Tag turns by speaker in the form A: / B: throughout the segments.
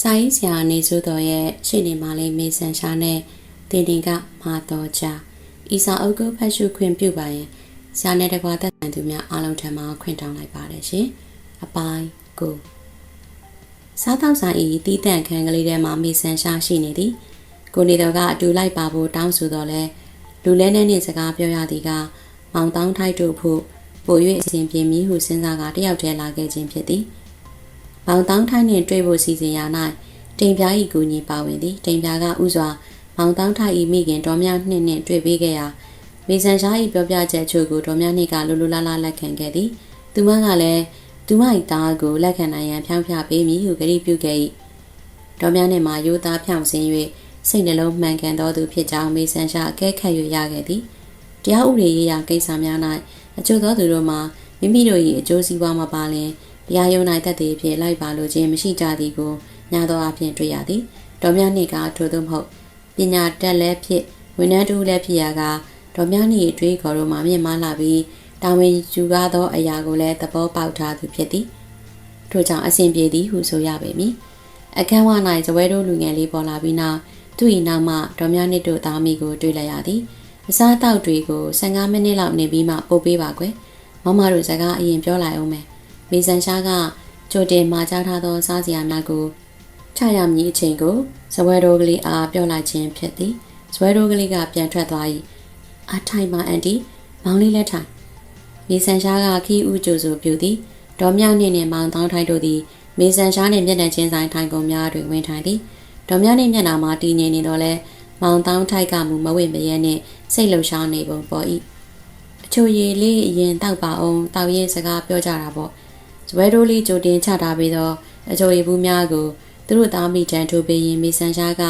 A: စာရေးဆရာနေဆိုတော်ရဲ့ရှေ့နေမလေးမေဆန်ရှာနဲ့တင်တင်ကမာတော်ချာဤစာအုပ်ကိုဖတ်ရှုခွင့်ပြုပါရင်ဆရာနဲ့တကွာသက်ဆိုင်သူများအားလုံးထံမှခွင့်တောင်းလိုက်ပါတယ်ရှင်အပိုင်းကိုစားတောက်ဆိုင်ဤတီးတန့်ခန်းကလေးထဲမှာမေဆန်ရှာရှိနေသည်ကိုနေတော်ကအတူလိုက်ပါဖို့တောင်းဆိုတော့လဲလူလဲနဲ့နဲ့စကားပြောရသည်ကမောင်တောင်းထိုက်တို့ဖို့ပို၍အစဉ်ပြေမည်ဟုစဉ်းစားကတယောက်တည်းလာခဲ့ခြင်းဖြစ်သည်။ မောင်တောင်းထိုက်နှင့်တွေ့ဖို့စီစဉ်ရာ၌တိမ်ပြား၏ကူညီပါဝင်သည်။တိမ်ပြားကဥစွာမောင်တောင်းထိုက်၏မိခင်တော်များနှင့်နှင့်တွေ့ပေးခဲ့ရာမေဆန်ရှား၏ပြောပြချက်ချို့ကိုတော်များနှင့်ကလိုလိုလားလားလက်ခံခဲ့သည်။သူမကလည်းသူမ၏သားကိုလက်ခံနိုင်ရန်ဖြောင်းဖြပေးမည်ဟုကတိပြုခဲ့၏။တော်များနှင့်မှရိုးသားဖြောင်းစင်း၍စိတ်နှလုံးမှန်ကန်သောသူဖြစ်ကြောင်းမေဆန်ရှားအကဲခတ်၍ရခဲ့သည်။တရားဥပဒေရေးရာကိစ္စများ၌အချို့သောသူတို့မှာမိမိတို့၏အကျိုးစီးပွားမပါလင် တရားရုံး၌တက်တည်ဖြင့်လိုက်ပါလိုခြင်းမရှိကြသည်ကိုညာသောအဖြစ်တွေ့ရသည်တော်များနှင့်ကထို့သို့မဟုတ်ပညာတက်လည်းဖြစ်ဝန်ထမ်းတူလည်းဖြစ်ရာကတော်များနှင့်အတွေ့ခေါ်တို့မှာမြင့်မားလာပြီးတာဝန်ယူကားသောအရာကိုလည်းသဘောပေါက်ထားသူဖြစ်သည်ထို့ကြောင့်အစဉ်ပြေသည်ဟုဆိုရပေမည်အခန်းဝ၌ဇပွဲတို့လူငယ်လေးပေါ်လာပြီးနောက်သူ့၏နောက်မှတော်များနှင့်တို့သားမိကိုတွေ့လိုက်ရသည်အစားအသောက်တွေကို15မိနစ်လောက်နေပြီးမှပို့ပေးပါကွယ်မမတို့စကားအရင်ပြောလိုက်အောင်မယ် မေဆန်ရှားကကြိုတင်မှာကြားထားသောစားစရာများကိုချရမည်အချိန်ကိုဇဝဲတော်ကလေးအားပြောလိုက်ခြင်းဖြစ်သည်ဇဝဲတော်ကလေးကပြန်ထွက်သွား၏အထိုင်မှာအန်တီမောင်လေးလက်ထိုင်မေဆန်ရှားကခီးဥကြိုဆိုပြုသည်ဒေါ်မြောက်နှင့်မောင်တောင်းထိုက်တို့သည်မေဆန်ရှားနှင့်မျက်နှာချင်းဆိုင်ထိုင်ကုန်များတွင်ဝင်ထိုင်သည်ဒေါ်မြောက်နှင့်မျက်နှာမှာတည်ငြိမ်နေတော့လဲမောင်တောင်းထိုက်ကမူမဝင့်မရဲနှင့်စိတ်လှုပ်ရှားနေပုံပေါ်၏အချိုရည်လေးအရင်တောက်ပါအောင်တောက်ရင်စကားပြောကြတာပေါ့ ဇွဲတိုးလေးကြိုတင်ချထားပြီးတော့အချိုရည်ဘူးများကိုသူတို့သားမိတန်ထိုးပေးရင်မေဆန်ရှားက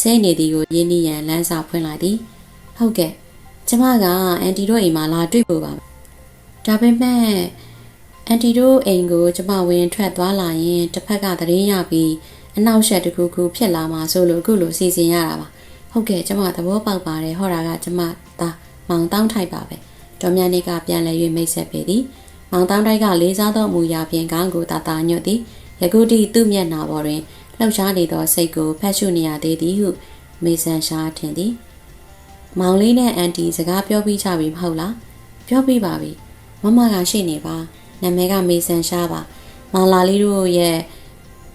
A: ဆဲနေသည်ကိုရင်းနှီးရန်လမ်းစာဖွင့်လိုက်သည်ဟုတ်ကဲ့ကျမကအန်တီတို့အိမ်မှာလာတွေ့ဖို့ပါဒါပေမဲ့အန်တီတို့အိမ်ကိုကျမဝင်ထွက်သွားလာရင်တစ်ဖက်ကတရင်ရပြီးအနောက်ရှက်တစ်ခုခုဖြစ်လာမှာဆိုလို့အခုလိုစီစဉ်ရတာပါဟုတ်ကဲ့ကျမသဘောပေါက်ပါတယ်ဟောတာကကျမသားမောင်တောင်းထိုက်ပါပဲဒေါ်မြနေကပြန်လဲ၍မိတ်ဆက်ပေသည် မောင်တောင်းထိုက်ကလေးစားသောမူရာပြင်ကောင်းကိုတာတာညွတ်သည်ယခုထိသူ့မျက်နှာပေါ်တွင်လှောက်ရှားနေသောစိတ်ကိုဖတ်ရှုနေရသေးသည်ဟုမေဆန်ရှားထင်သည်မောင်လေးနဲ့အန်တီစကားပြောပြီးကြပြီမဟုတ်လားပြောပြီးပါပြီမမကရှိနေပါနာမည်ကမေဆန်ရှားပါမောင်လာလေးတို့ရဲ့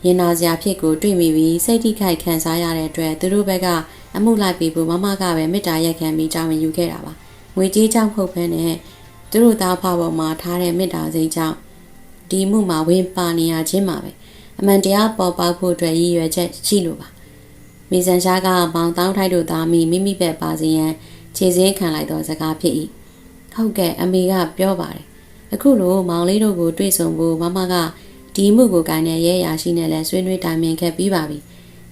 A: ရင်နာစရာဖြစ်ကိုတွေ့မိပြီးစိတ်ထိခိုက်ခံစားရတဲ့အတွက်သူတို့ဘက်ကအမှုလိုက်ပြီးဖို့မမကပဲမေတ္တာရက်ခံပြီးကြောင်းဝင်ယူခဲ့တာပါငွေကြေးကြောင့်ဖုတ်ဖန်းနဲ့ သူတို့သားဖပေါ်မှာထားတဲ့မေတ္တာစိတ်ကြောင့်ဒီမှုမှာဝင်ပါနေရခြင်းမှာပဲအမှန်တရားပေါ်ပေါက်ဖို့အတွက်ရည်ရွယ်ချက်ရှိလို့ပါမေဆန်ရှားကမောင်တောင်းထိုက်တို့သားမိမိမိပဲပါစီရန်ခြေစင်းခံလိုက်သောစကားဖြစ်၏ဟုတ်ကဲ့အမေကပြောပါတယ်အခုလိုမောင်လေးတို့ကိုတွေ့ဆုံဖို့မမကဒီမှုကိုကိုင်းတဲ့ရဲရာရှိနဲ့လည်းဆွေးနွေးတိုင်ပင်ခဲ့ပြီးပါပြီ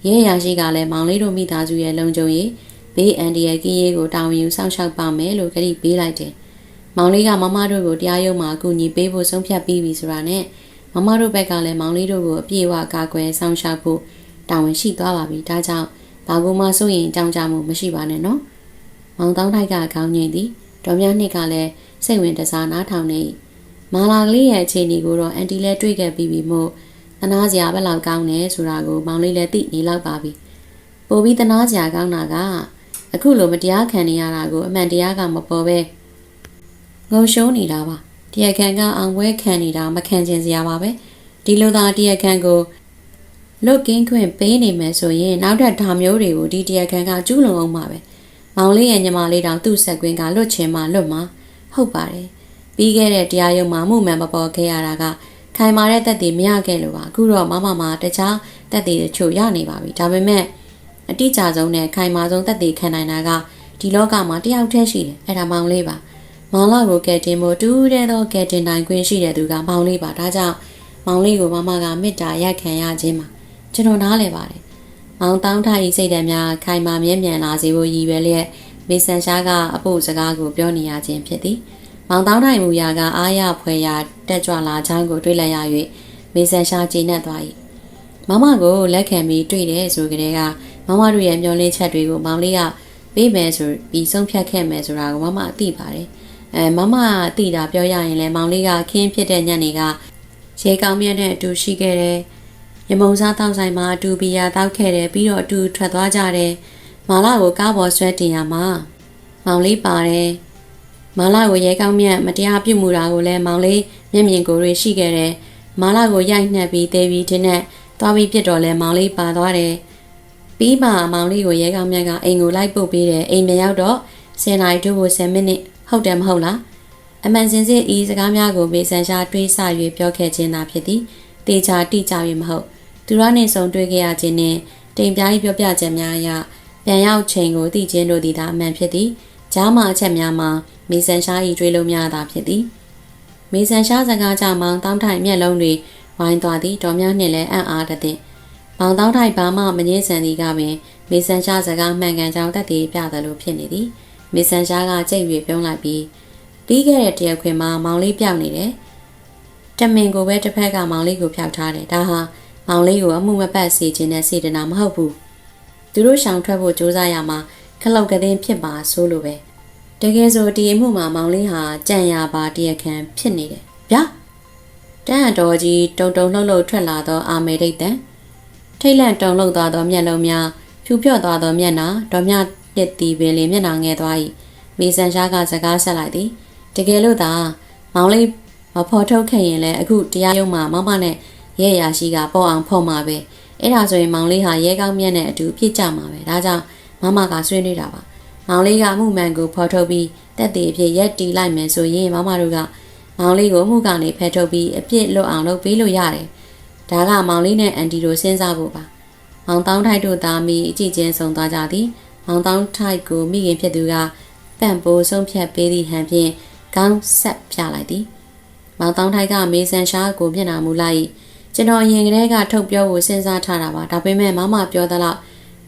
A: ရဲရာရှိကလည်းမောင်လေးတို့မိသားစုရဲ့လုံခြုံရေးဘေးအန်ဒီရဲ့ကင်းရေးကိုတာဝန်ယူစောင့်ရှောက်ပါမယ်လို့ကတိပေးလိုက်တယ် မောင်လေးကမမတို့ကိုတရားရုံးမှာအကူအညီပေးဖို့ဆုံးဖြတ်ပြီးပြီဆိုတာနဲ့မမတို့ဘက်ကလည်းမောင်လေးတို့ကိုအပြည့်အဝကာကွယ်စောင့်ရှောက်ဖို့တာဝန်ရှိသွားပါပြီဒါကြောင့်ဘာကူမှစိုးရင်ကြောင်းကြမှုမရှိပါနဲ့နော်မောင်တောင်းထိုက်ကခေါင်းငိမ့်သည်တော်များနှစ်ကလည်းစိတ်ဝင်တစားနားထောင်နေမာလာကလေးရဲ့အခြေအနေကိုတော့အန်တီလည်းတွေ့ခဲ့ပြီးပြီမို့တနာစရာဘယ်လောက်ကောင်းလဲဆိုတာကိုမောင်လေးလည်းသိနေလောက်ပါပြီပို့ပြီးတနာစရာကောင်းတာကအခုလိုမတရားခံနေရတာကိုအမှန်တရားကမပေါ်ပဲ ငုံရှုံးနေတာပါတရားခံကအောင်ပွဲခံနေတာမခံကျင်စရာပါပဲဒီလိုသာတရားခံကိုလုတ်ကင်းခွင့်ပေးနေမယ်ဆိုရင်နောက်ထပ်ဓာမျိုးတွေကိုဒီတရားခံကကျူးလွန်အောင်ပါပဲမောင်လေးရဲ့ညီမလေးတောင်သူ့ဆက်ကွင်းကလွတ်ချင်မှလွတ်မှာဟုတ်ပါတယ်ပြီးခဲ့တဲ့တရားရုံးမှာမှုမှန်မပေါ်ခဲ့ရတာကခိုင်မာတဲ့တက်တည်မရခဲ့လို့ပါအခုတော့မမမတခြားတက်တည်တချို့ရနေပါပြီဒါပေမဲ့အတိအကျဆုံးနဲ့ခိုင်မာဆုံးတက်တည်ခံနိုင်တာကဒီလောကမှာတယောက်တည်းရှိတယ်အဲ့ဒါမောင်လေးပါ မောင်လာကိုကဲတင်ဖို့တူးတဲ့သောကဲတင်နိုင်ခွင့်ရှိတဲ့သူကမောင်လေးပါဒါကြောင့်မောင်လေးကိုမမကမေတ္တာရက်ခံရခြင်းမှာကျွန်တော်နားလည်ပါတယ်မောင်တောင်းထားဤစိတ်ဓာတ်များခိုင်မာမြဲမြံလာစေဖို့ရည်ရွယ်လျက်မေဆန်ရှားကအဖို့စကားကိုပြောနေရခြင်းဖြစ်သည်မောင်တောင်းထိုင်မူရာကအားရဖွယ်ရာတက်ကြွလာချောင်းကိုတွေ့လိုက်ရ၍မေဆန်ရှားကျေနပ်သွား၏မမကိုလက်ခံပြီးတွေ့တယ်ဆိုကြတဲ့ကမမတို့ရဲ့မျောလင်းချက်တွေကိုမောင်လေးကပေးမယ်ဆိုပြီးဆုံးဖြတ်ခဲ့မယ်ဆိုတာကိုမမသိပါတယ် အဲမမသိတာပြောရရင်လည်းမောင်လေးကခင်းဖြစ်တဲ့ညနေကရေကောင်းမြတ်တဲ့အတူရှိခဲ့တယ်ရမုံစားတောက်ဆိုင်မှာအတူဘီယာတောက်ခဲ့တယ်ပြီးတော့အတူထွက်သွားကြတယ်မာလာကိုကားပေါ်ဆွဲတင်ရမှာမောင်လေးပါတယ်မာလာကိုရဲကောင်းမြတ်မတရားပြုမှုတာကိုလည်းမောင်လေးမျက်မြင်ကိုယ်တွေရှိခဲ့တယ်မာလာကိုရိုက်နှက်ပြီးတေးပြီးတင်းနဲ့သွားပြီးပြစ်တော့လဲမောင်လေးပါသွားတယ်ပြီးမှမောင်လေးကိုရဲကောင်းမြတ်ကအိမ်ကိုလိုက်ပို့ပေးတယ်အိမ်ပြန်ရောက်တော့10နာရီတို့ကို10မိနစ် ဟုတ်တယ်မဟုတ်လားအမှန်စင်စစ်ဤစကားများကိုမေဆန်ရှာတွေးဆ၍ပြောခဲ့ခြင်းသာဖြစ်သည်။တေချာတိကြ၍မဟုတ်သူရနှင့်ဆုံတွေ့ခဲ့ရခြင်းနှင့်တိမ်ပြား၏ပြောပြချက်များအရပြန်ရောက်ချိန်ကိုသိခြင်းတို့သည်သာအမှန်ဖြစ်သည်။ကြားမှအချက်များမှာမေဆန်ရှာ၏တွေးလုံးများသာဖြစ်သည်။မေဆန်ရှာစကားကြောင့်မောင်တောင်းထိုင်မျက်လုံးတွေဝိုင်းသွားသည်တော်များနှင့်လည်းအံ့အားတသင့်။မောင်တောင်းထိုင်ဘာမှမငြင်းဆန်သည်ကပင်မေဆန်ရှာစကားမှန်ကန်ကြောင်းတည်ပြသလိုဖြစ်နေသည်။ မေဆန်ရှာကကြိတ်၍ပြုံးလိုက်ပြီးပြီးခဲ့တဲ့တရက်ခွင်မှာမောင်လေးပြောက်နေတယ်။တမင်ကိုပဲတစ်ဖက်ကမောင်လေးကိုဖျောက်ထားတယ်။ဒါဟာမောင်လေးကိုအမှုမပတ်စေခြင်းနဲ့စေတနာမဟုတ်ဘူး။သူတို့ရှောင်ထွက်ဖို့ကြိုးစားရမှာခလောက်ကတဲ့ဖြစ်ပါဆိုလိုပဲ။တကယ်ဆိုဒီအမှုမှာမောင်လေးဟာကြံ့ရပါတရက်ခံဖြစ်နေတယ်။ဗျာ။တန်တော်ကြီးတုံတုံလှုပ်လှုပ်ထွက်လာသောအာမေဒိတ်တန်ထိတ်လန့်တုံလှုပ်သွားသောမျက်လုံးများဖြူပြော့သွားသောမျက်နှာတော်မြ ပြစ်တီပင်လေးမျက်နှာငယ်သွား၏မေဆန်ရှားကစကားဆက်လိုက်သည်တကယ်လို့သာမောင်လေးမဖော်ထုတ်ခဲ့ရင်လည်းအခုတရားရုံးမှာမမနဲ့ရဲရရှိကပေါ့အောင်ဖော်မှာပဲအဲ့ဒါဆိုရင်မောင်လေးဟာရဲကောင်းမြတ်နဲ့အတူပြစ်ကြမှာပဲဒါကြောင့်မမကဆွေးနွေးတာပါမောင်လေးကအမှုမှန်ကိုဖော်ထုတ်ပြီးတက်တည်အဖြစ်ရက်တီလိုက်မယ်ဆိုရင်မမတို့ကမောင်လေးကိုမှုကနေဖယ်ထုတ်ပြီးအပြစ်လွတ်အောင်လုပ်ပေးလို့ရတယ်ဒါကမောင်လေးနဲ့အန်တီတို့စဉ်းစားဖို့ပါမောင်တောင်းထိုက်တို့သားမိအကြည့်ချင်းဆုံသွားကြသည် မောင်တောင်းထိုက်ကိုမိခင်ဖြစ်သူကပန့်ပိုးဆုံးဖြတ်ပေးသည့်ဟန်ဖြင့်ကောင်းဆက်ပြလိုက်သည်။မောင်တောင်းထိုက်ကမေဆန်ရှားကိုမျက်နှာမူလိုက်ကျွန်တော်အရင်ကတည်းကထုတ်ပြောဖို့စဉ်းစားထားတာပါဒါပေမဲ့မမပြောသလောက်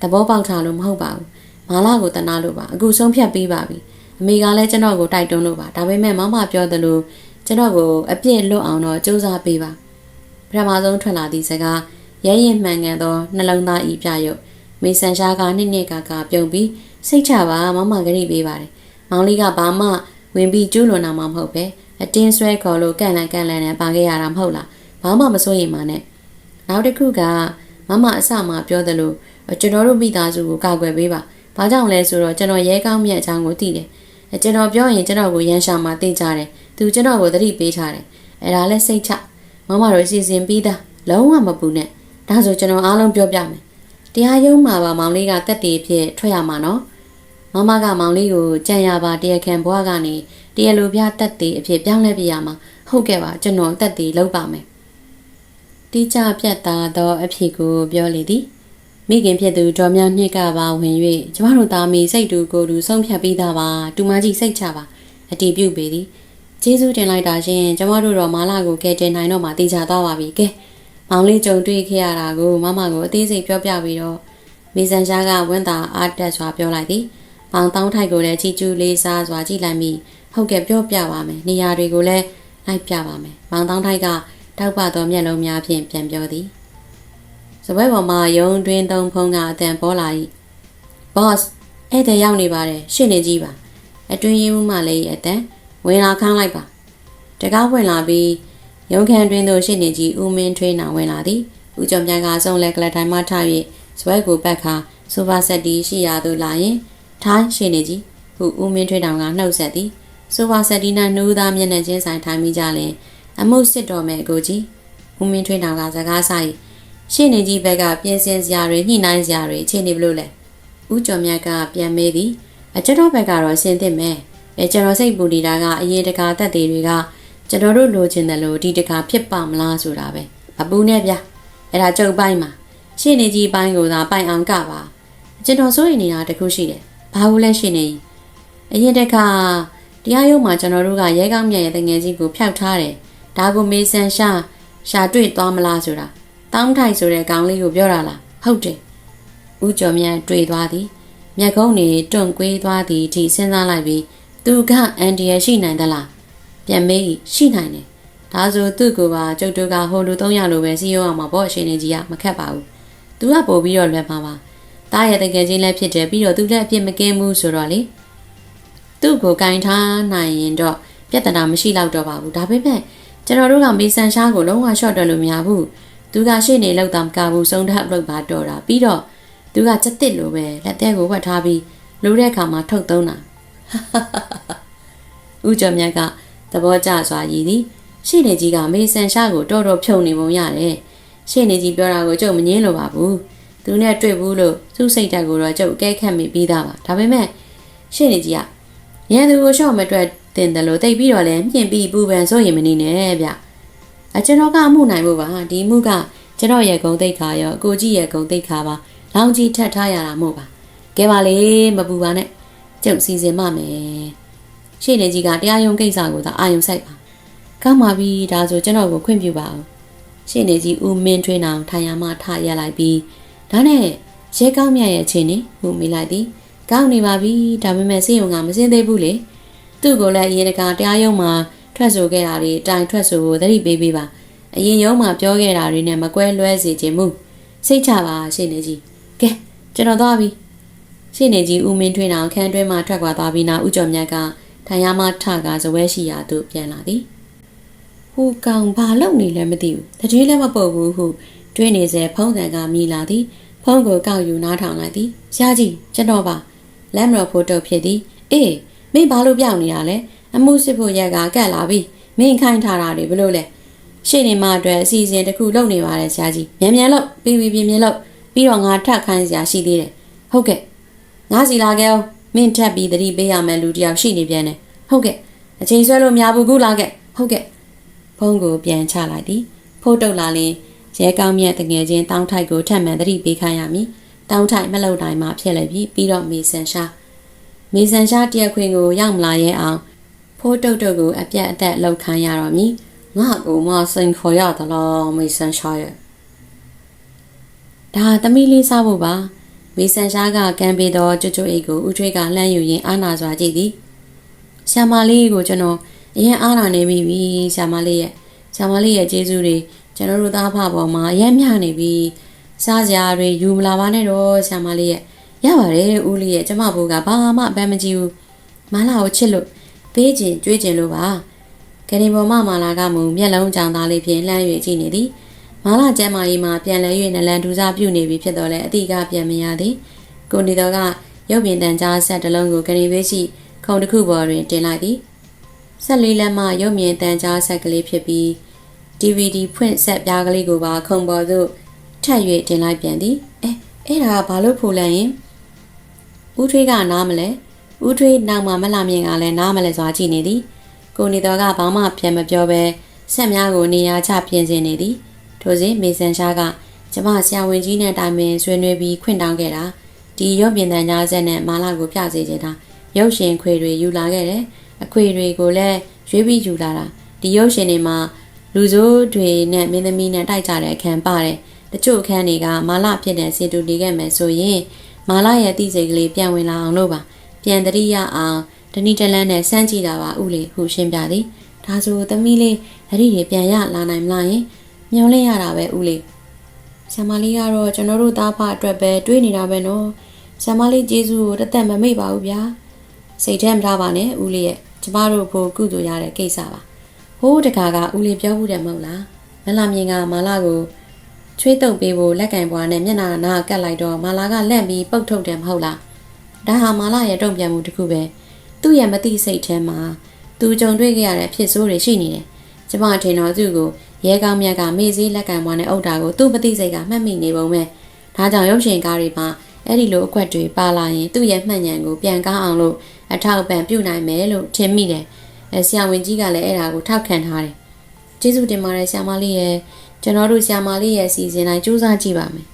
A: သဘောပေါက်ထားလို့မဟုတ်ပါဘူး။မာလာကိုတနာလို့ပါအခုဆုံးဖြတ်ပေးပါပြီ။အမေကလည်းကျွန်တော်ကိုတိုက်တွန်းလို့ပါဒါပေမဲ့မမပြောသလိုကျွန်တော်ကိုအပြစ်လွတ်အောင်တော့စူးစမ်းပေးပါ။ပထမဆုံးထွက်လာသည့်စကားရဲရင်မှန်ကန်သောနှလုံးသားဤပြရုပ် မေဆန်ရှားကနှစ်နှစ်ကကပြုံပြီးစိတ်ချပါမမဂရိပေးပါတယ်။မောင်လေးကဘာမှဝင်ပြီးကျူးလွန်တာမှမဟုတ်ပဲအတင်းဆွဲခေါ်လို့ကန့်လန့်ကန့်လန့်နဲ့ပါခဲ့ရတာမဟုတ်လားဘာမှမစိုးရင်မှနဲ့နောက်တစ်ခုကမမအစမှပြောသလိုကျွန်တော်တို့မိသားစုကိုကာကွယ်ပေးပါဘာကြောင့်လဲဆိုတော့ကျွန်တော်ရဲကောင်းမြတ်အကြောင်းကိုသိတယ်ကျွန်တော်ပြောရင်ကျွန်တော်ကိုရန်ရှာမှသိကြတယ်သူကျွန်တော်ကိုသတိပေးထားတယ်အဲ့ဒါလဲစိတ်ချမမတို့စီစဉ်ပြီးသားလုံးဝမပူနဲ့ဒါဆိုကျွန်တော်အားလုံးပြောပြမယ် တရားရုံးမှာပါမောင်လေးကတက်တီဖြစ်ထွက်ရမှာနော်မမကမောင်လေးကိုကြံရပါတရားခံဘွားကနေတရားလိုပြတက်တီအဖြစ်ပြောင်းလဲပြရမှာဟုတ်ကဲ့ပါကျွန်တော်တက်တီလုပ်ပါမယ်တိကျပြတ်သားသောအဖြစ်ကိုပြောလေသည်မိခင်ဖြစ်သူဒေါ်မြောင်နှစ်ကပါဝင်၍ကျမတို့သားမီစိတ်တူကိုယ်တူဆုံးဖြတ်ပြီးသားပါတူမကြီးစိတ်ချပါအတီးပြုတ်ပေသည်ကျေးဇူးတင်လိုက်တာရှင်ကျမတို့တော့မာလာကိုကဲတင်နိုင်တော့မှတေချာသွားပါပြီကဲ မောင်လေးကြုံတွေ့ခဲ့ရတာကိုမမကိုအသေးစိတ်ပြောပြပြီးတော့မေဆန်ရှားကဝင်းတာအားတက်စွာပြောလိုက်သည်။မောင်တောင်းထိုက်ကိုလည်းချီကျူးလေးစားစွာကြည့်လိုက်ပြီးဟုတ်ကဲ့ပြောပြပါမယ်။နေရာတွေကိုလည်းလိုက်ပြပါမယ်။မောင်တောင်းထိုက်ကတောက်ပသောမျက်လုံးများဖြင့်ပြန်ပြောသည်။စပွဲပေါ်မှာယုံတွင်သုံးဖုံးကအတန်ပေါ်လာ၏။ boss အဲ့တဲ့ရောက်နေပါတယ်ရှင်းနေကြည့်ပါ။အတွင်းရေးမှုမှလည်းအတန်ဝင်လာခိုင်းလိုက်ပါ။တကားဝင်လာပြီး ရုံခန့်တွင်သို့ရှင်းနေကြီးဦးမင်းထွေးနာဝင်လာသည်။ဦးကျော်မြတ်ကဆုံးလက်ကလတိုင်းမှထား၍ဇွဲကိုပတ်ခါဆိုဖာဆက်တီရှိရာသို့လာရင်ထိုင်းရှင်းနေကြီးဟုဦးမင်းထွေးတောင်ကနှုတ်ဆက်သည်ဆိုဖာဆက်တီ၌နှိုးသားမျက်နှာချင်းဆိုင်ထိုင်မိကြလင်အမှုစစ်တော်မဲ့ကိုကြီးဦးမင်းထွေးတောင်ကစကားဆိုင်ရှင်းနေကြီးဘက်ကပြင်ဆင်စရာတွေညှိနှိုင်းစရာတွေအခြေအနေဘလို့လဲဦးကျော်မြတ်ကပြန်မေးသည်အကျတော်ဘက်ကတော့ရှင်းသင့်မယ်အဲကျွန်တော်စိတ်ပူနေတာကအရင်တကာတက်သေးတွေက ကျွန်တော်တို့လိုချင်တယ်လို့ဒီတကာဖြစ်ပါမလားဆိုတာပဲအပူနဲ့ဗျအဲ့ဒါကြုံပိုင်းမှာရှင်းနေကြီးပိုင်းကိုသာပိုင်အောင်ကပါကျွန်တော်စိုးရိမ်နေတာတခုရှိတယ်ဘာလို့လဲရှင်းနေအရင်တခါတရားရုံးမှာကျွန်တော်တို့ကရဲကောင်းမြတ်ရဲ့တငယ်ချင်းကိုဖျောက်ထားတယ်ဒါကိုမေဆန်ရှာရှာတွေ့သွားမလားဆိုတာတောင်းထိုက်ဆိုတဲ့ကောင်လေးကိုပြောတာလားဟုတ်တယ်ဦးကျော်မြတ်တွေ့သွားသည်မျက်ကုံးတွေတွန့်ကွေးသွားသည်အထိစဉ်းစားလိုက်ပြီးသူကအန်ဒီရရှိနိုင်သလား ပြန်မေးရှိနိုင်တယ်ဒါဆိုသူ့ကိုပါကျုပ်တို့ကဟိုလူ300လိုပဲစီးရုံးအောင်မှာပေါ့အရှင်နေကြီးကမခက်ပါဘူးသူကပို့ပြီးတော့လွယ်မှာပါတားရဲ့တကယ်ချင်းလည်းဖြစ်တယ်ပြီးတော့သူလည်းအပြစ်မကင်းဘူးဆိုတော့လေသူ့ကိုကင်ထားနိုင်ရင်တော့ပြဿနာမရှိတော့တော့ပါဘူးဒါပေမဲ့ကျွန်တော်တို့ကမေဆန်ရှားကိုလုံးဝရှော့တော့လို့မရဘူးသူကရှေ့နေလောက်တာမကဘူးစုံထပ်လောက်ပါတော့တာပြီးတော့သူကစက်တစ်လိုပဲလက်သေးကိုဝတ်ထားပြီးလူတဲ့အခါမှာထုတ်သုံးတာဦးကျော်မြတ်က သဘောကျစွာရည်သည်ရှေ့နေကြီးကမေဆန်ရှာကိုတော်တော်ဖြုံနေပုံရတယ်ရှေ့နေကြီးပြောတာကိုကျုပ်မငင်းလို့ပါဘူးသူနဲ့တွေ့ဘူးလို့သူ့စိတ်ဓာတ်ကိုတော့ကျုပ်အကဲခတ်မိပြီးသားပါဒါပေမဲ့ရှေ့နေကြီးကရန်သူကိုရှော့မတွက်တင်တယ်လို့တိတ်ပြီးတော့လည်းမြင့်ပြီးပူပန်ဆိုရင်မနေနဲ့ဗျအကျွန်တော်ကအမှုနိုင်ဖို့ပါဒီမှုကကျွန်တော်ရဲ့ဂုံတိတ်ခါရောအကိုကြီးရဲ့ဂုံတိတ်ခါပါလောင်ကြီးထပ်ထားရတာမဟုတ်ပါကဲပါလေမပူပါနဲ့ကျုပ်စီစဉ်မမယ် ရှေ့နေကြီးကတရားရုံးကိစ္စကိုသာအာရုံစိုက်ပါကောင်းပါပြီဒါဆိုကျွန်တော်ကိုခွင့်ပြုပါအောင်ရှေ့နေကြီးဦးမင်းထွေးနောင်ထိုင်ရမှထရက်လိုက်ပြီးဒါနဲ့ရဲကောင်းမြတ်ရဲ့အချင်းနေမှုမိလိုက်သည်ကောင်းနေပါပြီဒါပေမဲ့စိတ်ုံကမစင်းသေးဘူးလေသူ့ကိုလည်းအရင်တကတရားရုံးမှာထွက်ဆိုခဲ့တာတွေတိုင်ထွက်ဆိုကိုသတိပေးပေးပါအရင်ရုံးမှာပြောခဲ့တာတွေနဲ့မကွဲလွဲစေခြင်းမူစိတ်ချပါရှေ့နေကြီးကဲကျွန်တော်သွားပြီရှေ့နေကြီးဦးမင်းထွေးနောင်ခန်းတွင်းမှာထွက်ခွာသွားပြီးနောက်ဦးကျော်မြတ်က ထိုင်ရမှထကဇပွဲရှိရာသို့ပြန်လာသည်ဟူကောင်ဘာလုပ်နေလဲမသိဘူးတတိလည်းမပုတ်ဘူးဟုတွေးနေစေဖုံးတန်ကမြည်လာသည်ဖုံးကိုကောက်ယူနားထောင်လိုက်သည်ရှားကြီးကျွန်တော်ပါလမ်းမတော်ဖိုတိုဖြစ်သည်အေးမင်းဘာလို့ပြောင်းနေရလဲအမှုစစ်ဖို့ရက်ကကတ်လာပြီမင်းခိုင်းထားတာတွေဘလို့လဲရှေ့နေမအတွက်အစီအစဉ်တစ်ခုလုပ်နေပါတယ်ရှားကြီးမြန်မြန်လုပ်ပြီးပြီးပြင်းပြင်းလုပ်ပြီးတော့ငါထပ်ခိုင်းစရာရှိသေးတယ်ဟုတ်ကဲ့ငါစီလာခဲ့အောင် မင်းထပ်ပြီးသတိပေးရမယ်လူတယောက်ရှိနေပြန်တယ်ဟုတ်ကဲ့အချိန်ဆွဲလို့များဘူးခုလာခဲ့ဟုတ်ကဲ့ဖုန်းကိုပြန်ချလိုက်သည်ဖိုးတုတ်လာလင်းရဲကောင်းမြတ်တငယ်ချင်းတောင်းထိုက်ကိုထပ်မံသတိပေးခိုင်းရမည်တောင်းထိုက်မလုံတိုင်းမှာဖြစ်လိုက်ပြီးပြီးတော့မေဆန်ရှာမေဆန်ရှာတရက်ခွင်ကိုရောက်မလာရဲအောင်ဖိုးတုတ်တုတ်ကိုအပြတ်အသက်လှုပ်ခိုင်းရတော့မည်ငါကူမစိန်ခေါ်ရသလားမေဆန်ရှာရဲ့ဒါသမီးလေးစားဖို့ပါ မေဆန်ရှားကကံပေးသောကျွတ်ကျွတ်အိတ်ကိုဦးထွေးကလှမ်းယူရင်းအာနာစွာကြည့်သည်ဆ iam မလေးကိုကျွန်တော်အရင်အားနာနေပြီဆ iam မလေးရဲ့ဆ iam မလေးရဲ့ကျေးဇူးတွေကျွန်တော်တို့သားဖပေါ်မှာအရင်မျှနေပြီစားစရာတွေယူမလာပါနဲ့တော့ဆ iam မလေးရဲ့ရပါတယ်ဦးလေးရဲ့ကျမဘိုးကဘာမှအပန်းမကြည့်ဘူးမလာကိုချစ်လို့ပေးခြင်းကြွေးခြင်းလို့ပါကရင်ပေါ်မှာမာလာကမူမျက်လုံးကြောင်သားလေးဖြင့်လှမ်း၍ကြည့်နေသည် မာလာကျမ်းမာရေးမှာပြန်လဲ၍နလန်ဒူစားပြုနေပြီဖြစ်တော့လဲအတိကပြန်မရသည်ကိုနေတော်ကရုပ်ပြင်တန်ကြားဆက်တစ်လုံးကိုကရင်ဘေးရှိခုံတစ်ခုပေါ်တွင်တင်လိုက်သည်ဆက်လေးလက်မှရုပ်မြင်တန်ကြားဆက်ကလေးဖြစ်ပြီး DVD ဖွင့်ဆက်ပြားကလေးကိုပါခုံပေါ်သို့ထပ်၍တင်လိုက်ပြန်သည်အဲအဲ့ဒါဘာလို့ဖိုလန်ရင်ဦးထွေးကနားမလဲဦးထွေးနောက်မှမလာမြင်ကလည်းနားမလဲစွာကြည့်နေသည်ကိုနေတော်ကဘာမှပြန်မပြောဘဲဆက်များကိုနေရာချပြင်ဆင်နေသည် ထိုစဉ်မေဆန်ရှားကကျမဆရာဝန်ကြီးနဲ့တိုင်ပင်ဆွေးနွေးပြီးခွင့်တောင်းခဲ့တာဒီရုပ်ပြင်တန်ကြားဆက်နဲ့မာလာကိုပြစေချင်တာရုပ်ရှင်ခွေတွေယူလာခဲ့တယ်အခွေတွေကိုလည်းရွေးပြီးယူလာတာဒီရုပ်ရှင်တွေမှာလူစိုးတွေနဲ့မင်းသမီးနဲ့တိုက်ကြတဲ့အခန်းပါတယ်တချို့အခန်းတွေကမာလာဖြစ်တဲ့စီတူနေခဲ့မယ်ဆိုရင်မာလာရဲ့တိစိတ်ကလေးပြန်ဝင်လာအောင်လို့ပါပြန်တရိရအောင်တဏိတလန်းနဲ့စမ်းကြည့်တာပါဥလေဟုရှင်းပြသည်ဒါဆိုသမီးလေးဓာတ်တွေပြန်ရလာနိုင်မလားယင် မျောလင့်ရတာပဲဥလေးဆံမလေးကတော့ကျွန်တော်တို့သားဖအတွက်ပဲတွေးနေတာပဲနော်ဆံမလေးကျေးဇူးကိုတသက်မမေ့ပါဘူးဗျာစိတ်ထဲမထားပါနဲ့ဥလေးရဲ့ကျမတို့ဖို့ကုသိုလ်ရတဲ့ကိစ္စပါဟိုးတခါကဥလေးပြောဘူးတယ်မဟုတ်လားမလာမြင်ကမာလာကိုချွေးတုပ်ပေးဖို့လက်ကင်ပွားနဲ့မျက်နှာနာကတ်လိုက်တော့မာလာကလက်ပြီးပုတ်ထုတ်တယ်မဟုတ်လားဒါဟာမာလာရဲ့တုံ့ပြန်မှုတစ်ခုပဲသူ့ရဲ့မသိစိတ်ထဲမှာသူကြုံတွေ့ခဲ့ရတဲ့ဖြစ်ဆိုးတွေရှိနေတယ်ကျမထင်တော့သူ့ကို ရဲကောင်းမြတ်ကမေ့စည်းလက်ကံပွားနဲ့အုပ်တာကိုသူ့ပသိစိတ်ကမှတ်မိနေပုံပဲဒါကြောင့်ရုပ်ရှင်ကားတွေမှာအဲ့ဒီလိုအကွက်တွေပါလာရင်သူ့ရဲ့မှတ်ဉာဏ်ကိုပြန်ကားအောင်လို့အထောက်ပံ့ပြုနိုင်မယ်လို့ထင်မိတယ်အဲဆရာဝန်ကြီးကလည်းအဲ့ဒါကိုထောက်ခံထားတယ်ကျေးဇူးတင်ပါတယ်ဆရာမလေးရဲ့ကျွန်တော်တို့ဆရာမလေးရဲ့အစီအစဉ်တိုင်းစူးစမ်းကြည့်ပါမယ်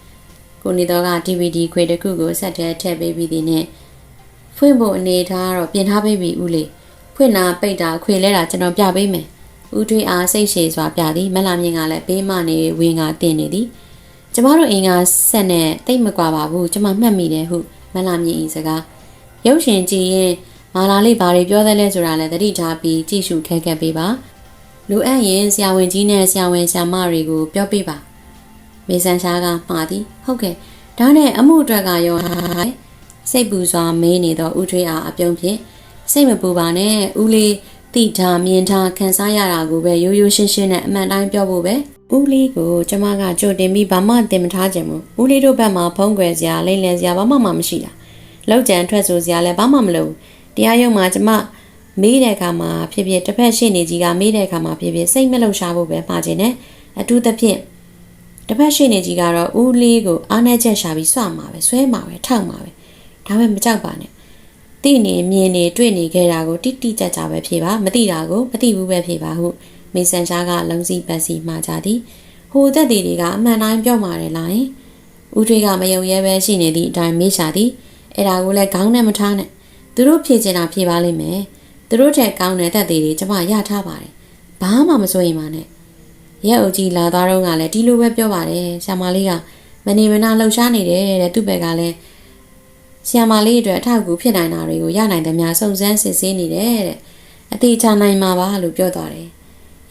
A: ကိုနေတော့က DVD ခွေတစ်ခုကိုဆက်ထဲထည့်ပေးပြီးဒီနေ့ဖွင့်ဖို့အနေထားတော့ပြင်ထားပေးပြီဦးလေးဖွင့်တာပိတ်တာခွေလဲတာကျွန်တော်ပြပေးမယ် ဦးထွေးအားစိတ်ရှည်စွာပြသည်မလာမြင့်ကလည်းပေးမနေဝင်းကတင်နေသည်ကျမတို့အင်ကဆက်နဲ့တိတ်မကွာပါဘူးကျမမှတ်မိတယ်ဟုမလာမြင့်ဤစကားရုပ်ရှင်ကြည့်ရင်မာလာလေးဘာတွေပြောသလဲဆိုတာလည်းသတိထားပြီးကြည့်ရှုခဲခဲပေးပါလူအပ်ရင်ဆရာဝန်ကြီးနဲ့ဆရာဝန်ဆရာမတွေကိုပြောပြပါမေဆန်ရှားကမှားသည်ဟုတ်ကဲ့ဒါနဲ့အမှုအတွက်ကရောစိတ်ပူစွာမေးနေတော့ဦးထွေးအားအပြုံးဖြင့်စိတ်မပူပါနဲ့ဦးလေး တိထားမြင်ထားခံစားရတာကိုပဲရိုးရိုးရှင်းရှင်းနဲ့အမှန်တိုင်းပြောဖို့ပဲဦးလေးကိုကျမကကြိုတင်ပြီးဘာမှတင်မထားခြင်းဘူးဦးလေးတို့ဘက်မှာဖုံးကွယ်စရာလိမ့်လည်စရာဘာမှမရှိတာလောက်ကြံထွက်ဆိုစရာလည်းဘာမှမလိုဘူးတရားရုံးမှာကျမမေးတဲ့အခါမှာဖြစ်ဖြစ်တစ်ဖက်ရှေ့နေကြီးကမေးတဲ့အခါမှာဖြစ်ဖြစ်စိတ်မလုံရှားဖို့ပဲမှာခြင်းနဲ့အထူးသဖြင့်တစ်ဖက်ရှေ့နေကြီးကတော့ဦးလေးကိုအားနဲ့ချက်ရှာပြီးစွမှာပဲဆွဲမှာပဲထောက်မှာပဲဒါပဲမကြောက်ပါနဲ့ တိနေမြင်နေတွေ့နေခဲ့တာကိုတိတိကျကျပဲဖြေပါမသိတာကိုမသိဘူးပဲဖြေပါဟုမေဆန်ရှားကလုံးစီပတ်စီမှာကြသည်ဟိုသက်တွေတွေကအမှန်တိုင်းပြောမှာတယ်လားယင်ဦးထွေးကမယုံရဲပဲရှိနေသည့်အတိုင်းမေးရှာသည်အဲ့ဒါကိုလည်းခေါင်းနဲ့မထားနဲ့သူတို့ဖြေချင်တာဖြေပါလိမ့်မယ်သူတို့ထက်ကောင်းတဲ့သက်တွေတွေကျမရထားပါတယ်ဘာမှမစိုးရင်ပါနဲ့ရက်အုပ်ကြီးလာသွားတော့ကလည်းဒီလိုပဲပြောပါတယ်ဆရာမလေးကမနေမနာလှူရှားနေတယ်တဲ့သူ့ဘက်ကလည်း ဆီယမလေးအတွက်အထောက်အကူဖြစ်နိုင်တာတွေကိုရနိုင်တယ်များစုံစမ်းစစ်ဆေးနေတယ်တဲ့အသေးချနိုင်မှာပါလို့ပြောသွားတယ်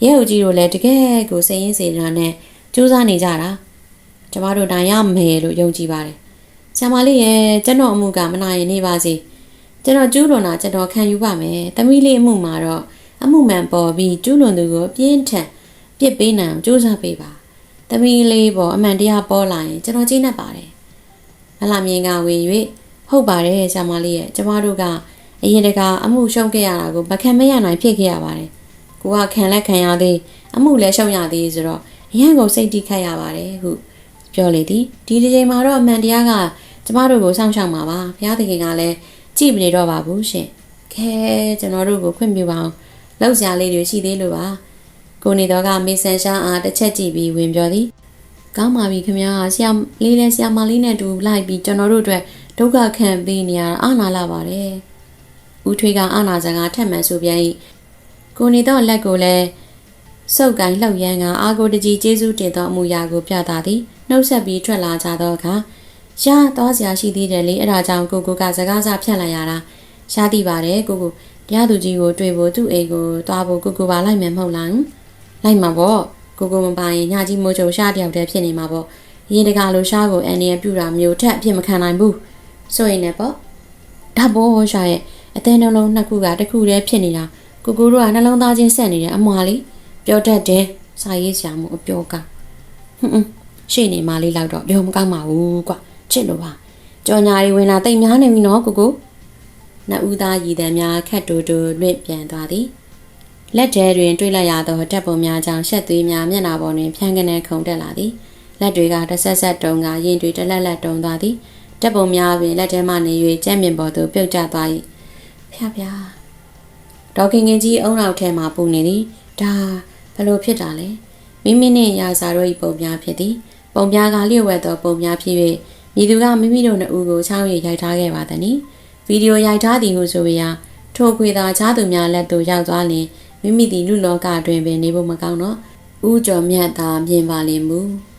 A: ရဲအုပ်ကြီးတို့လည်းတကယ်ကိုစိတ်ရင်းစေတနာနဲ့စူးစမ်းနေကြတာကျမတို့တိုင်ရမယ်လို့ယုံကြည်ပါတယ်ဆီယမလေးရဲ့ကျွန်တော်အမှုကမနိုင်ရင်နေပါစေကျွန်တော်ကျူးလွန်တာကျွန်တော်ခံယူပါမယ်သမီးလေးအမှုမှာတော့အမှုမှန်ပေါ်ပြီးကျူးလွန်သူကိုပြင်းထန်ပြစ်ပေးနိုင်အောင်စူးစမ်းပေးပါသမီးလေးပေါ်အမှန်တရားပေါ်လာရင်ကျွန်တော်ကျေးနပ်ပါတယ်မလာမြင်ကဝင်၍ ဟုတ်ပါတယ်ဆရာမလေးရဲ့ကျမတို့ကအရင်တကအမှုရှုံးခဲ့ရတာကိုမခံမရနိုင်ဖြစ်ခဲ့ရပါတယ်ကိုကခံလက်ခံရသေးအမှုလည်းရှုံးရသေးဆိုတော့အရန်ကိုစိတ်တိခတ်ရပါတယ်ဟုပြောလေသည်ဒီဒီချိန်မှာတော့အမှန်တရားကကျမတို့ကိုစောင့်ရှောက်မှာပါဘုရားသခင်ကလည်းကြည့်မနေတော့ပါဘူးရှင်ခဲကျွန်တော်တို့ကိုခွင့်ပြုပါအောင်လောက်စရာလေးတွေရှိသေးလို့ပါကိုနေတော့ကမေဆန်ရှားအားတစ်ချက်ကြည့်ပြီးဝင်ပြောသည်ကောင်းပါပြီခင်ဗျာဆရာလေးလဲဆရာမလေးနဲ့တူလိုက်ပြီးကျွန်တော်တို့အတွက် ဒုက္ခခံပေးနေရတာအာနာလာပါတယ်ဦးထွေးကအာနာဇံကထက်မှန်ဆိုပြန်၏ကိုနေတော့လက်ကိုလည်းစုပ်ကိုင်းလှုပ်ရမ်းကအာကိုတကြီးကျေးဇူးတင်သောအမှုရာကိုပြသသည်နှုတ်ဆက်ပြီးထွက်လာကြသောအခါရသွားစရာရှိသေးတယ်လေအဲ့ဒါကြောင့်ကိုကိုကစကားစားဖြတ်လိုက်ရတာရှားသိပါတယ်ကိုကိုတရားသူကြီးကိုတွေ့ဖို့သူ့အိမ်ကိုသွားဖို့ကိုကိုပါလိုက်မယ်မဟုတ်လားလိုက်မှာပေါ့ကိုကိုမပိုင်ညကြီးမိုးချုံရှားတယောက်တည်းဖြစ်နေမှာပေါ့ရင်တကာလိုရှားကိုအန်နီရပြူတာမျိုးထက်အဖြစ်မခံနိုင်ဘူး ဆိုရင်လည်းပေါ့ဒါဘောရှာရဲ့အသေးနှလုံးနှစ်ခုကတစ်ခုတည်းဖြစ်နေတာကိုကိုတို့ကနှလုံးသားချင်းဆက်နေတယ်အမွာလေးပြောတတ်တယ်စာရေးဆရာမို့အပြောကဟွန်းရှေ့နေမလေးလောက်တော့ပြောမကောင်းပါဘူးကွာချစ်လို့ပါကြော်ညာတွေဝင်လာတိတ်များနေပြီနော်ကိုကိုနှစ်ဦးသားရည်တံများခက်တူတူလွင့်ပြန်သွားသည်လက်ထဲတွင်တွေ့လိုက်ရသောတပ်ပုံများကြောင့်ရှက်သွေးများမျက်နှာပေါ်တွင်ဖြန်းကနေခုန်တက်လာသည်လက်တွေကတဆက်ဆက်တုံကရင်တွေတလက်လက်တုံသွားသည် တပ်ပုံများပင်လက်ထဲမှနေ၍ကြက်မြင်ပေါ်သို့ပြုတ်ကျသွား၏ဖျားဖျားဒေါခင်ခင်ကြီးအုံနောက်ထဲမှပူနေသည်ဒါဘလို့ဖြစ်တာလဲမိမိနှင့်ရာဇာတို့၏ပုံများဖြစ်သည် ပုံများကလျှို့ဝှက်သောပုံများဖြစ်၍မိသူကမိမိတို့နှစ်ဦးကိုချောင်းရည်ရိုက်ထားခဲ့ပါသည်။ဗီဒီယိုရိုက်ထားသည်ဟုဆိုရာထိုခွေသာချားသူများလက်သို့ရောက်သွားလျင်မိမိသည်လူလောကတွင်ပင်နေဖို့မကောင်းတော့ဥကျော်မြတ်သာမြင်ပါလိမ့်မူ။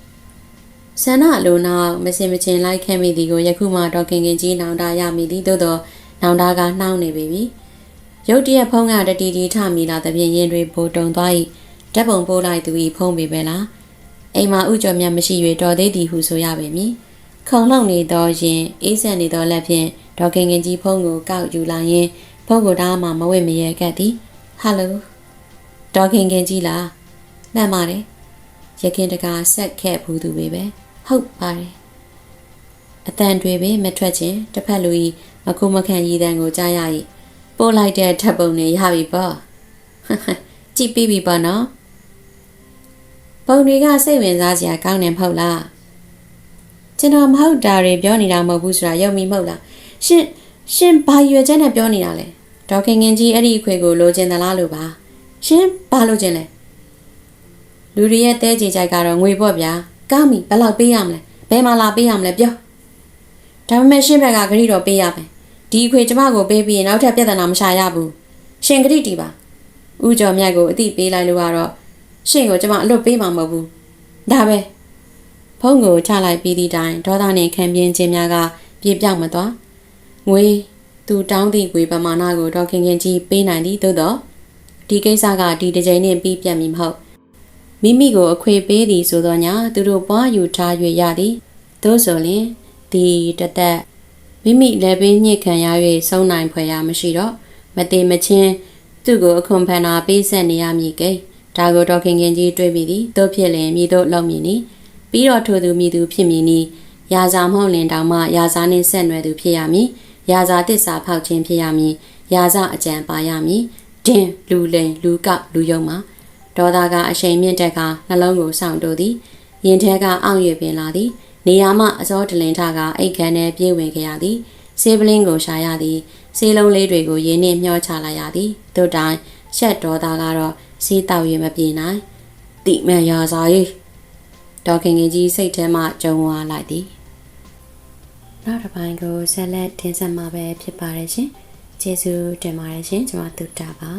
A: ဆန္ဒလိုနောက်မစင်မချင်းလိုက်ခဲ့မိသည်ကိုယခုမှတော့ခင်ခင်ကြီးနောင်တရမိသည်သို့သောနောင်တကနှောင်းနေပြီ။ရုတ်တရက်ဖုံးကတတီတီထမိလာသဖြင့်ရင်တွေပိုတုံသွား၏ဓာတ်ပုံပို့လိုက်သူ၏ဖုံးပေပဲလား။အိမ်မှာဥကျော်မြတ်မရှိ၍တော်သေးသည်ဟုဆိုရပေမည်။ခုံလုံနေသောရင်အေးဆက်နေသောလက်ဖြင့်ဒေါခင်ခင်ကြီးဖုန်းကိုကောက်ယူလာရင်ဖုန်းကိုဒါမှမဝင့်မရဲကပ်သည်ဟယ်လိုဒေါခင်ခင်ကြီးလားမှန်ပါတယ်ရခင်တကာဆက်ခဲ့ဘူးသူပဲပဲ ဟုတ်ပါတယ်အတန်တွေပဲမထွက်ခြင်းတစ်ဖက်လူဤမကုမခန့်ရည်တန်းကိုကြားရ၏ပို့လိုက်တဲ့ထပ်ပုံနဲ့ရပြီပေါ့ကြည့်ပြီးပြီပေါ့နော်ပုံတွေကစိတ်ဝင်စားစရာကောင်းတယ်မဟုတ်လားကျွန်တော်မဟုတ်တာတွေပြောနေတာမဟုတ်ဘူးဆိုတာယုံမိမဟုတ်လားရှင်ရှင်ဘာရွယ်ချက်နဲ့ပြောနေတာလဲဒေါခင်ငင်ကြီးအဲ့ဒီအခွေကိုလိုချင်သလားလို့ပါရှင်ဘာလိုချင်လဲလူတွေရဲ့တဲကြေကြိုက်ကတော့ငွေပေါ့ဗျာ ကားမီဘယ်လောက်ပေးရမလဲဘယ်မှာလာပေးရမလဲပြောဒါပေမဲ့ရှင်ဘက်ကဂရိတော့ပေးရမယ်ဒီအခွေကျမကိုပေးပြီးရင်နောက်ထပ်ပြဿနာမရှာရဘူးရှင်ဂရိတီပါဥကျော်မြတ်ကိုအတိပေးလိုက်လို့ကတော့ရှင်ကိုကျမအလွတ်ပေးမှာမဟုတ်ဘူးဒါပဲဖုန်းကိုချလိုက်ပြီးသည့်တိုင်ဒေါသနှင့်ခံပြင်းခြင်းများကပြေပြောက်မသွားငွေသူတောင်းသည့်ငွေပမာဏကိုဒေါခင်ခင်ကြီးပေးနိုင်သည်သို့တော့ဒီကိစ္စကဒီတစ်ချိန်နဲ့ပြီးပြတ်မည်မဟုတ် မိမိကိုအခွေပေးသည်ဆိုသောညာသူတို့ပွားယူထား၍ရသည်သို့ဆိုလျှင်ဒီတသက်မိမိလည်းပင်ညှစ်ခံရ၍ဆုံးနိုင်ဖွယ်ရာမရှိတော့မသေးမချင်းသူ့ကိုအခွန်ဖန်နာပေးဆက်နေရမည်ကိဒါကိုဒေါခင်ခင်ကြီးတွေးပြီးသည်တို့ဖြစ်လင်မိတို့လောက်မည်နီပြီးတော့ထိုသူမိသူဖြစ်မည်နီရာဇာမဟုတ်လင်တောင်မှရာဇာနှင့်ဆက်နွယ်သူဖြစ်ရမည်ရာဇာတစ္ဆာဖောက်ခြင်းဖြစ်ရမည်ရာဇအကြံပါရမည်ဒင်လူလိန်လူကောက်လူယုံမှာ ဒေါသကအရှိန်မြင့်တက်ကနှလုံးကိုစောင့်တို့သည်ရင်ထဲကအောင့်ရပင်လာသည်နေရာမှအစောတလင်ထကအိတ်ခမ်းထဲပြေးဝင်ခဲ့ရသည်ဆေးပလင်းကိုရှာရသည်ဆေးလုံးလေးတွေကိုရင်းနှင့်မျှောချလိုက်ရသည်တို့တိုင်းရှက်ဒေါသကတော့ဆေးတောက်ရမပြေနိုင်တိမန်ရာစာရေးဒေါခင်ခင်ကြီးစိတ်ထဲမှကြုံဝါလိုက်သည်နောက်တစ်ပိုင်းကိုဆက်လက်တင်ဆက်မှာပဲဖြစ်ပါတယ်ရှင်ကျေးဇူးတင်ပါတယ်ရှင်ကျွန်မတူတာပါ